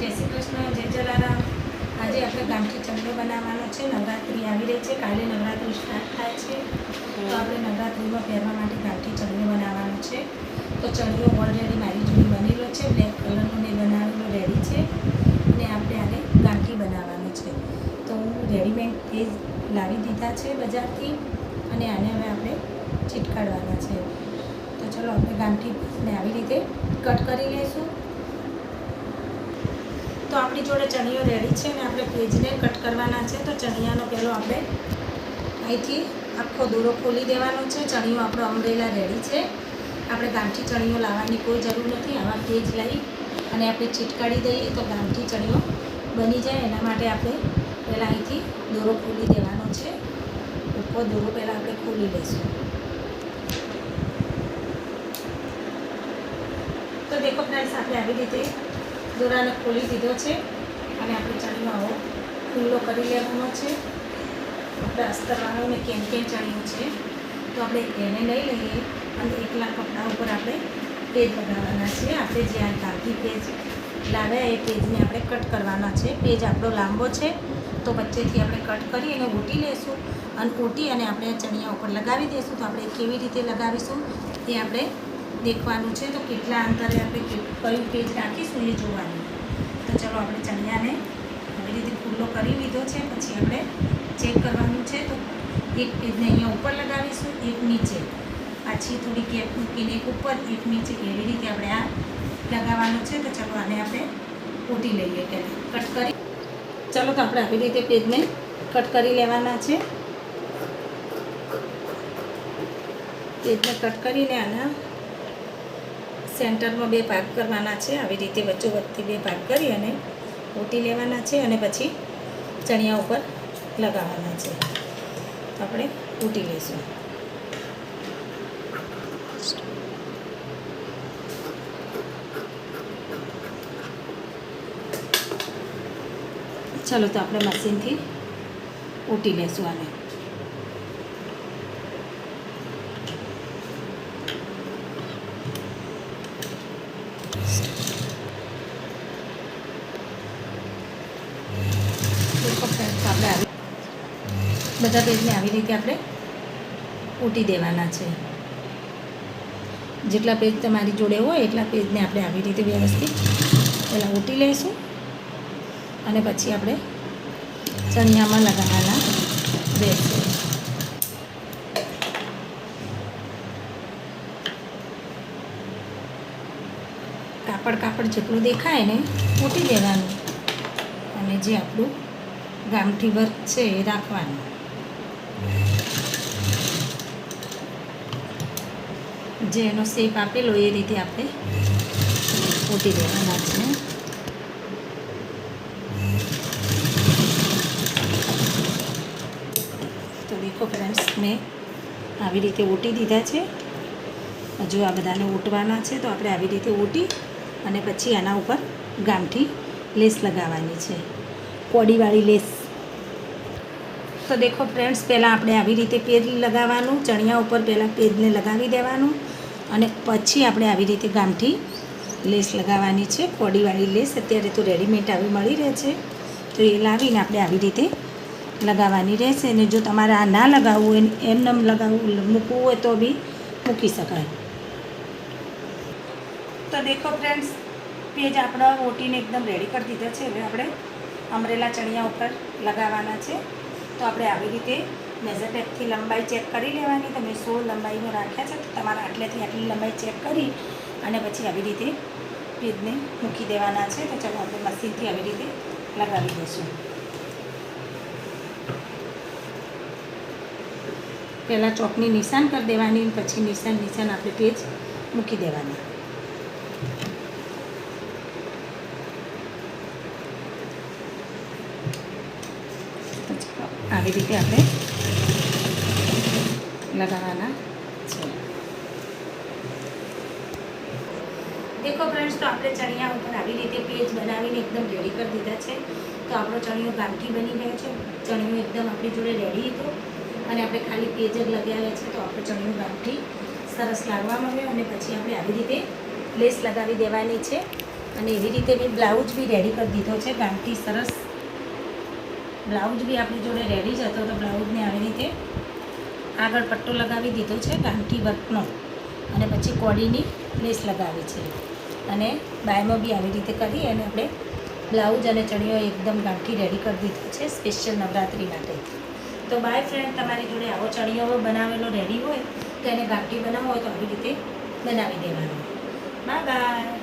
જય શ્રી કૃષ્ણ, જય જલારામ. આજે આપણે ગામઠી ચંડો બનાવવાનો છે. નવરાત્રિ આવી રહી છે. કાલે નવરાત્રિ સ્ટાર્ટ થાય છે. તો આપણે નવરાત્રિમાં પહેરવા માટે ગામઠી ચણિયો બનાવવાનો છે. તો ચંદ્રો ઓલરેડી મારી જોડે બનેલો છે. બ્લેક કલરનો મેં બનાવેલો રેડી છે. અને આપણે આને ગાંઠી બનાવવાનો છે. તો હું રેડીમેડ એ લાવી દીધા છે બજારથી. અને આને હવે આપણે ચીટકાડવાના છે. તો ચલો આપણે ગામઠીને આવી રીતે કટ કરી લઈશું. તો આપણી જોડે ચણિયો રેડી છે ને આપણે પેજને કટ કરવાના છે, તો ચણિયાનો પહેલો આપણે અહીંથી આખો દોરો ખોલી દેવાનો છે. ચણિયો આપણો અમરેલા રેડી છે. આપણે ગામઠી ચણિયો લાવવાની કોઈ જરૂર નથી. આવા પેજ લઈ અને આપણે છીટકાડી દઈએ તો ગામઠી ચણિયો બની જાય. એના માટે આપણે પહેલાં અહીંથી દોરો ખોલી દેવાનો છે. ઉપર દોરો પહેલાં આપણે ખોલી લઈશું. તો દેખો ફ્રેન્ડ્સ આપણે આવી રીતે દોરાને ખોલી દીધો છે અને આપણે આવો ખુલ્લો કરી લેવાનો છે. આપણે અસ્તરવાનું ને કેમ કેમ ચણ્યું છે તો આપણે એને લઈ લઈએ અને એકલા કપડા ઉપર આપણે પેજ લગાવવાના છે. આપણે જે આ ધારથી પેજ લાવ્યા એ પેજને આપણે કટ કરવાના છે. પેજ આપણો લાંબો છે તો વચ્ચેથી આપણે કટ કરી અને ઓટી લઈશું અને ઓટી અને આપણે ચણિયા ઉપર લગાવી દઈશું તો આપણે કેવી રીતે લગાવીશું એ આપણે દેખવાનું છે, તો કેટલા અંતરે આપણે કયું પેજ રાખીશું એ જોવાનું. તો ચલો આપણે ચણિયાને આવી રીતે ખુલ્લો કરી લીધો છે, પછી આપણે ચેક કરવાનું છે, તો એક પેજને અહીંયા ઉપર લગાવીશું, એક નીચે. પાછી થોડી કેપ મૂકીને એક ઉપર, એક નીચે એવી રીતે આપણે આ લગાવવાનું છે, તો ચલો આને આપણે કૂટી લઈએ કે કટ કરી ચલો તો આપણે આવી રીતે પેજને કટ કરી લેવાના છે. પેજને કટ કરીને આના સેન્ટરમાં બે ભાગ કરવાના છે. આવી રીતે વચ્ચોવચ્ચથી બે ભાગ કરી અને ઓટી લેવાના છે અને પછી ચણિયા ઉપર લગાવવાના છે. આપણે ઊંટી લઈશું. ચાલો તો આપણે મશીનથી ઊંટી લઈશું આને. આપણે બધા પેજને આવી રીતે આપણે ઉટી દેવાના છે. જેટલા પેજ તમારી જોડે હોય એટલા પેજને આપણે આવી રીતે વ્યવસ્થિત પહેલાં ઉટી લઈશું અને પછી આપણે ચણિયામાં લગાવવાના રહેશે. કાપડ કાપડ જેટલું દેખાય ને ઓટી દેવાનું. અને જે આપણું ગામઠી વર્ક છે એ રાખવાનું. જે એનો શેપ આપેલો એ રીતે આપણે ઓટી દેવાના છે. તો દેખો ફ્રેન્ડ્સ મેં આવી રીતે ઓટી દીધા છે. હજુ આ બધાને ઓટવાના છે, તો આપણે આવી રીતે ઊંટી અને પછી આના ઉપર ગામઠી લેસ લગાવવાની છે. કોડીવાળી લેસ. તો દેખો ફ્રેન્ડ્સ, પહેલાં આપણે આવી રીતે પેજ લગાવવાનું, ચણિયા ઉપર પહેલાં પેજને લગાવી દેવાનું અને પછી આપણે આવી રીતે ગામઠી લેસ લગાવવાની છે. કોડીવાળી લેસ અત્યારે તો રેડીમેડ આવી મળી રહે છે. તો એ લાવીને આપણે આવી રીતે લગાવવાની રહેશે. અને જો તમારે આ ના લગાવવું હોય, એમ નમ લગાવવું, મૂકવું હોય તો બી મૂકી શકાય. તો દેખો ફ્રેન્ડ્સ પેજ આપણા ઓટીને એકદમ રેડી કરી દીધા છે. હવે આપણે અમરેલા ચણિયા ઉપર લગાવવાના છે. તો આપણે આવી રીતે મેઝર લંબાઈ ચેક કરી લેવાની. તમે સો લંબાઈનો રાખ્યા છે, તો તમારા આટલેથી આટલી લંબાઈ ચેક કરી અને પછી આવી રીતે પેજને મૂકી દેવાના છે. તો ચાલો આપણે મશીનથી આવી રીતે લગાવી દઈશું. પહેલાં ચોકની નિશાન કરી દેવાની, પછી નિશાન નિશાન આપણે પેજ મૂકી દેવાના. આવી રીતે આપણે લગાવવાના છે દેખો ફ્રેન્ડ્સ તો આપણે ચણિયા ઉપર આવી રીતે પેજ બનાવીને એકદમ રેડી કરી દીધા છે. તો આપણો ચણિયો ગામઠી બની ગયો છે. ચણિયો એકદમ આપણી જોડે રેડી હતો. અને આપણે ખાલી પેજ જ લગાવ્યા છે, તો આપણો ચણિયો ગામઠી સરસ લાગવા માંડ્યો અને પછી આપણે આવી રીતે લેસ લગાવી દેવાની છે અને એવી રીતે મેં બ્લાઉઝ બી રેડી કરી દીધો છે. ગામથી સરસ બ્લાઉઝ બી આપણી જોડે રેડી જ હતો તો બ્લાઉઝને આવી રીતે આગળ પટ્ટો લગાવી દીધો છે ગાંઠી વર્કનો. અને પછી કોડીની લેસ લગાવી છે. અને બાયમાં બી આવી રીતે કરી અને આપણે બ્લાઉઝ અને ચણિયો એકદમ ગાંઠી રેડી કરી દીધો છે સ્પેશિયલ નવરાત્રિ માટે. તો બાય ફ્રેન્ડ તમારી જોડે આવો ચણિયો બનાવેલો રેડી હોય તો એને ગાંઠી બનાવવો હોય તો આવી રીતે બનાવી દેવાનો. Bye bye